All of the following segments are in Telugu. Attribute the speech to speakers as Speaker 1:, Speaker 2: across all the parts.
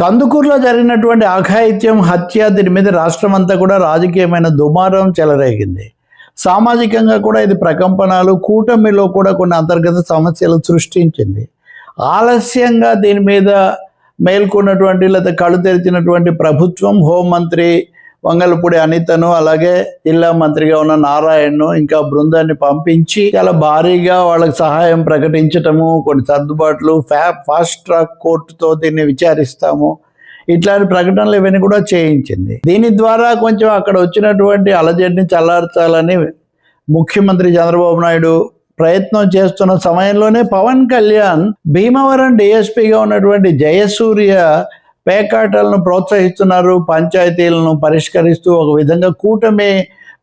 Speaker 1: కందుకూరులో జరిగినటువంటి అఘాయిత్యం హత్య దీని మీద రాష్ట్రం అంతా కూడా రాజకీయమైన దుమారం చెలరేగింది. సామాజికంగా కూడా ఇది ప్రకంపనలు కూటమిలో కూడా కొన్ని అంతర్గత సమస్యలు సృష్టించింది. ఆలస్యంగా దీని మీద మేల్కొన్నటువంటి లేదా కళ్ళు తెరిచినటువంటి ప్రభుత్వం హోంమంత్రి వంగలపూడి అనితను అలాగే జిల్లా మంత్రిగా ఉన్న నారాయణను ఇంకా బృందాన్ని పంపించి చాలా భారీగా వాళ్ళకి సహాయం ప్రకటించటము కొన్ని సర్దుబాట్లు ఫ్యా ఫాస్ట్ ట్రాక్ కోర్టుతో దీన్ని విచారిస్తాము. ఇట్లాంటి ప్రకటనలు ఇవన్నీ కూడా చేయించింది. దీని ద్వారా కొంచెం అక్కడ వచ్చినటువంటి అలజడిని చల్లార్చాలని ముఖ్యమంత్రి చంద్రబాబు నాయుడు ప్రయత్నం చేస్తున్న సమయంలోనే పవన్ కళ్యాణ్ భీమవరం డిఎస్పీగా ఉన్నటువంటి జయసూర్య పేకాటలను ప్రోత్సహిస్తున్నారు పంచాయతీలను పరిష్కరిస్తూ ఒక విధంగా కూటమి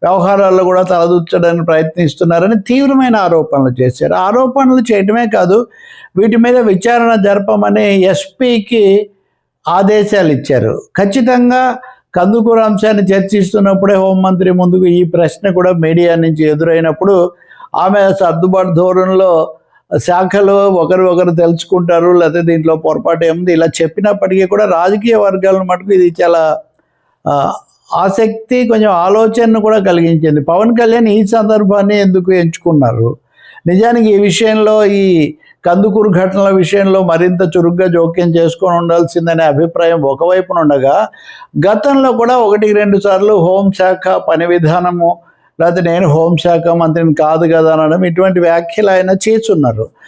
Speaker 1: వ్యవహారాల్లో కూడా తలదూర్చడానికి ప్రయత్నిస్తున్నారని తీవ్రమైన ఆరోపణలు చేశారు. ఆరోపణలు చేయటమే కాదు వీటి మీద విచారణ జరపమని ఎస్పీకి ఆదేశాలు ఇచ్చారు. ఖచ్చితంగా కందుకూరు అంశాన్ని చర్చిస్తున్నప్పుడే హోంమంత్రి ముందుకు ఈ ప్రశ్న కూడా మీడియా నుంచి ఎదురైనప్పుడు ఆమె సర్దుబాటు ధోరణిలో శాఖలు ఒకరు ఒకరు తెలుసుకుంటారు లేకపోతే దీంట్లో పొరపాటు ఏముంది? ఇలా చెప్పినప్పటికీ కూడా రాజకీయ వర్గాలను మటుకు ఇది చాలా ఆసక్తి కొంచెం ఆలోచనను కూడా కలిగించింది. పవన్ కళ్యాణ్ ఈ సందర్భాన్ని ఎందుకు ఎంచుకున్నారు? నిజానికి ఈ విషయంలో ఈ కందుకూరు ఘటనల విషయంలో మరింత చురుగ్గా జోక్యం చేసుకొని ఉండాల్సిందనే అభిప్రాయం ఒకవైపున ఉండగా గతంలో కూడా ఒకటి రెండు సార్లు హోంశాఖ పని విధానము లేకపోతే నేను హోంశాఖ మంత్రిని కాదు కదా అనడం ఇటువంటి వ్యాఖ్యలు ఆయన చేస్తున్నారు.